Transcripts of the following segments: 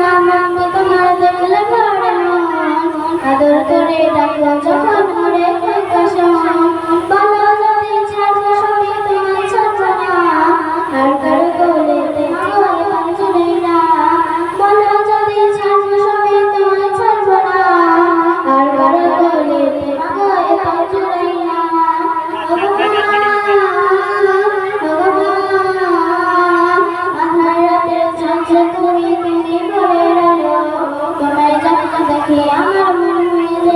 নাম মতো না দেখলে পড়ে মন আদর করে ডাকলো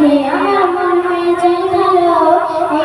আমার মনে হয়ে ভালো